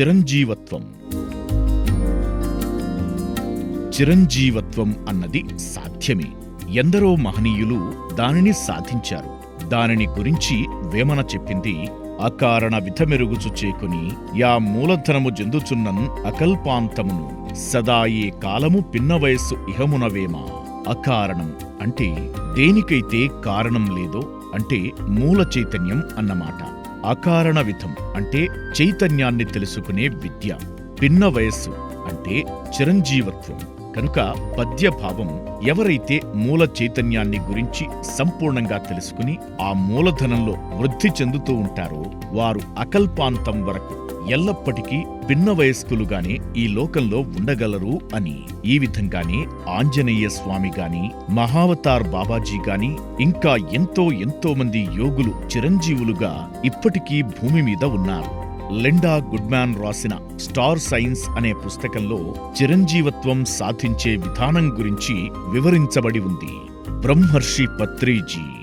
చిరంజీవత్వం. చిరంజీవత్వం అన్నది సాధ్యమే. ఎందరో మహనీయులు దానిని సాధించారు. దానిని గురించి వేమన చెప్పింది అకారణ విధమెరుగుచు చేకుని యా మూలధనము జందుచున్నన్ అకల్పాంతమును. సదా ఏ కాలము పిన్న వయస్సు ఇహమునవేమ అకారణం అంటే దేనికైతే కారణం లేదో అంటే మూల చైతన్యం అన్నమాట. అకారణ విధం అంటే చైతన్యాన్ని తెలుసుకునే విద్య పిన్న వయస్సు అంటే చిరంజీవత్వం. కనుక పద్యభావం ఎవరైతే మూల చైతన్యాన్ని గురించి సంపూర్ణంగా తెలుసుకుని ఆ మూలధనంలో వృద్ధి చెందుతూ ఉంటారో వారు అకల్పాంతం వరకు ఎల్లప్పటికీ భిన్న వయస్కులుగానే ఈ లోకంలో ఉండగలరు అని. ఈ విధంగానే ఆంజనేయ స్వామి గాని మహావతార్ బాబాజీ గాని ఇంకా ఎంతో ఎంతో మంది యోగులు చిరంజీవులుగా ఇప్పటికీ భూమి మీద ఉన్నారు. లెండా గుడ్మ్యాన్ రాసిన స్టార్ సైన్స్ అనే పుస్తకంలో చిరంజీవత్వం సాధించే విధానం గురించి వివరించబడి ఉంది. బ్రహ్మర్షి పత్రిజీ